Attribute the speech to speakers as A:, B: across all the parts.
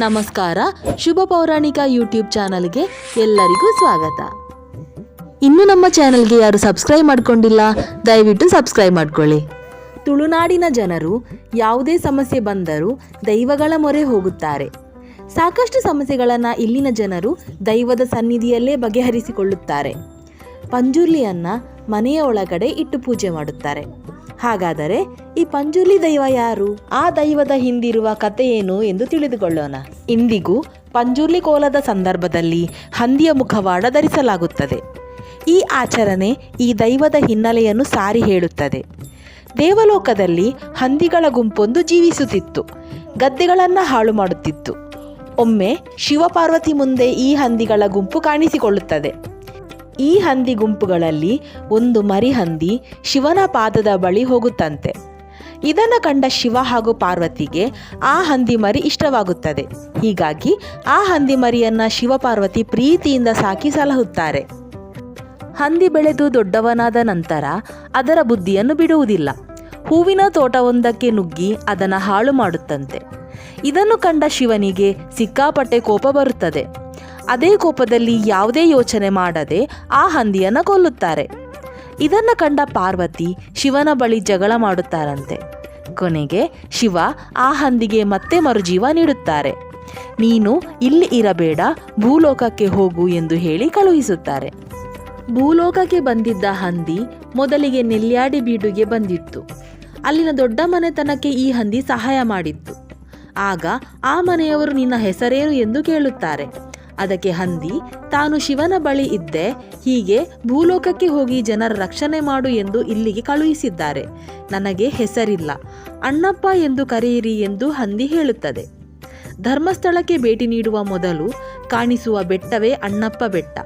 A: ನಮಸ್ಕಾರ. ಶುಭ ಪೌರಾಣಿಕ ಯೂಟ್ಯೂಬ್ ಚಾನಲ್ಗೆ ಎಲ್ಲರಿಗೂ ಸ್ವಾಗತ. ಇನ್ನು ನಮ್ಮ ಚಾನಲ್ಗೆ ಯಾರು ಸಬ್ಸ್ಕ್ರೈಬ್ ಮಾಡ್ಕೊಂಡಿಲ್ಲ, ದಯವಿಟ್ಟು ಸಬ್ಸ್ಕ್ರೈಬ್ ಮಾಡ್ಕೊಳ್ಳಿ. ತುಳುನಾಡಿನ ಜನರು ಯಾವುದೇ ಸಮಸ್ಯೆ ಬಂದರೂ ದೈವಗಳ ಮೊರೆ ಹೋಗುತ್ತಾರೆ. ಸಾಕಷ್ಟು ಸಮಸ್ಯೆಗಳನ್ನು ಇಲ್ಲಿನ ಜನರು ದೈವದ ಸನ್ನಿಧಿಯಲ್ಲೇ ಬಗೆಹರಿಸಿಕೊಳ್ಳುತ್ತಾರೆ. ಪಂಜುರ್ಲಿಯನ್ನು ಮನೆಯ ಒಳಗಡೆ ಇಟ್ಟು ಪೂಜೆ ಮಾಡುತ್ತಾರೆ. ಹಾಗಾದರೆ ಈ ಪಂಜುಲಿ ದೈವ ಯಾರು? ಆ ದೈವದ ಹಿಂದಿರುವ ಕಥೆ ಏನು ಎಂದು ತಿಳಿದುಕೊಳ್ಳೋಣ. ಇಂದಿಗೂ ಪಂಜುರ್ಲಿ ಕೋಲದ ಸಂದರ್ಭದಲ್ಲಿ ಹಂದಿಯ ಮುಖವಾಡ ಧರಿಸಲಾಗುತ್ತದೆ. ಈ ಆಚರಣೆ ಈ ದೈವದ ಹಿನ್ನೆಲೆಯನ್ನು ಸಾರಿ ಹೇಳುತ್ತದೆ. ದೇವಲೋಕದಲ್ಲಿ ಹಂದಿಗಳ ಗುಂಪೊಂದು ಜೀವಿಸುತ್ತಿತ್ತು. ಗದ್ದೆಗಳನ್ನು ಹಾಳು ಮಾಡುತ್ತಿತ್ತು. ಒಮ್ಮೆ ಶಿವಪಾರ್ವತಿ ಮುಂದೆ ಈ ಹಂದಿಗಳ ಗುಂಪು ಕಾಣಿಸಿಕೊಳ್ಳುತ್ತದೆ. ಈ ಹಂದಿ ಗುಂಪುಗಳಲ್ಲಿ ಒಂದು ಮರಿ ಹಂದಿ ಶಿವನ ಪಾದದ ಬಳಿ ಹೋಗುತ್ತಂತೆ. ಇದನ್ನು ಕಂಡ ಶಿವ ಹಾಗೂ ಪಾರ್ವತಿಗೆ ಆ ಹಂದಿ ಮರಿ ಇಷ್ಟವಾಗುತ್ತದೆ. ಹೀಗಾಗಿ ಆ ಹಂದಿ ಮರಿಯನ್ನ ಶಿವಪಾರ್ವತಿ ಪ್ರೀತಿಯಿಂದ ಸಾಕಿ ಸಲಹುತ್ತಾರೆ. ಹಂದಿ ಬೆಳೆದು ದೊಡ್ಡವನಾದ ನಂತರ ಅದರ ಬುದ್ಧಿಯನ್ನು ಬಿಡುವುದಿಲ್ಲ. ಹೂವಿನ ತೋಟವೊಂದಕ್ಕೆ ನುಗ್ಗಿ ಅದನ್ನು ಹಾಳು ಮಾಡುತ್ತಂತೆ. ಇದನ್ನು ಕಂಡ ಶಿವನಿಗೆ ಸಿಕ್ಕಾಪಟ್ಟೆ ಕೋಪ ಬರುತ್ತದೆ. ಅದೇ ಕೋಪದಲ್ಲಿ ಯಾವುದೇ ಯೋಚನೆ ಮಾಡದೆ ಆ ಹಂದಿಯನ್ನು ಕೊಲ್ಲುತ್ತಾರೆ. ಇದನ್ನು ಕಂಡ ಪಾರ್ವತಿ ಶಿವನ ಬಳಿ ಜಗಳ ಮಾಡುತ್ತಾರಂತೆ. ಕೊನೆಗೆ ಶಿವ ಆ ಹಂದಿಗೆ ಮತ್ತೆ ಮರುಜೀವ ನೀಡುತ್ತಾರೆ. ನೀನು ಇಲ್ಲಿ ಇರಬೇಡ, ಭೂಲೋಕಕ್ಕೆ ಹೋಗು ಎಂದು ಹೇಳಿ ಕಳುಹಿಸುತ್ತಾರೆ. ಭೂಲೋಕಕ್ಕೆ ಬಂದಿದ್ದ ಹಂದಿ ಮೊದಲಿಗೆ ನೆಲ್ಯಾಡಿ ಬೀಡುಗೆ ಬಂದಿತ್ತು. ಅಲ್ಲಿನ ದೊಡ್ಡ ಮನೆತನಕ್ಕೆ ಈ ಹಂದಿ ಸಹಾಯ ಮಾಡಿತ್ತು. ಆಗ ಆ ಮನೆಯವರು ನಿನ್ನ ಹೆಸರೇನು ಎಂದು ಕೇಳುತ್ತಾರೆ. ಅದಕ್ಕೆ ಹಂದಿ, ತಾನು ಶಿವನ ಬಳಿ ಇದ್ದೆ, ಹೀಗೆ ಭೂಲೋಕಕ್ಕೆ ಹೋಗಿ ಜನರ ರಕ್ಷಣೆ ಮಾಡು ಎಂದು ಇಲ್ಲಿಗೆ ಕಳುಹಿಸಿದ್ದಾರೆ. ನನಗೆ ಹೆಸರಿಲ್ಲ. ಅಣ್ಣಪ್ಪ ಎಂದು ಕರೆಯಿರಿ ಎಂದು ಹಂದಿ ಹೇಳುತ್ತದೆ. ಧರ್ಮಸ್ಥಳಕ್ಕೆ ಭೇಟಿ ನೀಡುವ ಮೊದಲು ಕಾಣಿಸುವ ಬೆಟ್ಟವೇ ಅಣ್ಣಪ್ಪ ಬೆಟ್ಟ.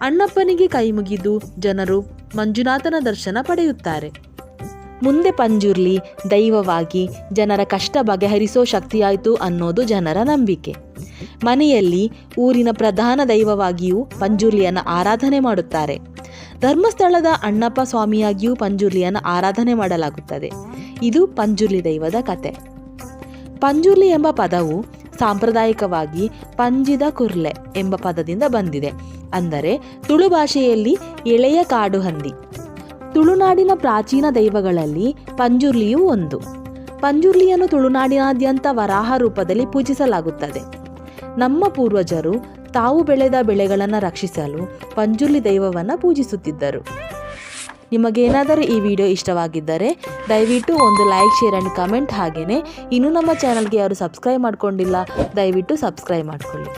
A: ಅಣ್ಣಪ್ಪನಿಗೆ ಕೈ ಮುಗಿದು ಜನರು ಮಂಜುನಾಥನ ದರ್ಶನ ಪಡೆಯುತ್ತಾರೆ. ಮುಂದೆ ಪಂಜುರ್ಲಿ ದೈವವಾಗಿ ಜನರ ಕಷ್ಟ ಬಗೆಹರಿಸೋ ಶಕ್ತಿಯಾಯಿತು ಅನ್ನೋದು ಜನರ ನಂಬಿಕೆ. ಮನೆಯಲ್ಲಿ ಊರಿನ ಪ್ರಧಾನ ದೈವವಾಗಿಯೂ ಪಂಜುರ್ಲಿಯನ್ನು ಆರಾಧನೆ ಮಾಡುತ್ತಾರೆ. ಧರ್ಮಸ್ಥಳದ ಅಣ್ಣಪ್ಪ ಸ್ವಾಮಿಯಾಗಿಯೂ ಪಂಜುರ್ಲಿಯನ್ನು ಆರಾಧನೆ ಮಾಡಲಾಗುತ್ತದೆ. ಇದು ಪಂಜುರ್ಲಿ ದೈವದ ಕತೆ. ಪಂಜುರ್ಲಿ ಎಂಬ ಪದವು ಸಾಂಪ್ರದಾಯಿಕವಾಗಿ ಪಂಜಿದ ಕುರ್ಲೆ ಎಂಬ ಪದದಿಂದ ಬಂದಿದೆ. ಅಂದರೆ ತುಳು ಭಾಷೆಯಲ್ಲಿ ಎಳೆಯ ಕಾಡು ಹಂದಿ. ತುಳುನಾಡಿನ ಪ್ರಾಚೀನ ದೈವಗಳಲ್ಲಿ ಪಂಜುರ್ಲಿಯೂ ಒಂದು. ಪಂಜುರ್ಲಿಯನ್ನು ತುಳುನಾಡಿನಾದ್ಯಂತ ವರಾಹ ರೂಪದಲ್ಲಿ ಪೂಜಿಸಲಾಗುತ್ತದೆ. ನಮ್ಮ ಪೂರ್ವಜರು ತಾವು ಬೆಳೆದ ಬೆಳೆಗಳನ್ನು ರಕ್ಷಿಸಲು ಪಂಜುಲಿ ದೈವವನ್ನು ಪೂಜಿಸುತ್ತಿದ್ದರು. ನಿಮಗೇನಾದರೂ ಈ ವಿಡಿಯೋ ಇಷ್ಟವಾಗಿದ್ದರೆ ದಯವಿಟ್ಟು ಒಂದು ಲೈಕ್, ಶೇರ್ ಆ್ಯಂಡ್ ಕಮೆಂಟ್ ಹಾಗೆಯೇ ಇನ್ನೂ ನಮ್ಮ ಚಾನಲ್ಗೆ ಯಾರು ಸಬ್ಸ್ಕ್ರೈಬ್ ಮಾಡಿಕೊಂಡಿಲ್ಲ, ದಯವಿಟ್ಟು ಸಬ್ಸ್ಕ್ರೈಬ್ ಮಾಡ್ಕೊಳ್ಳಿ.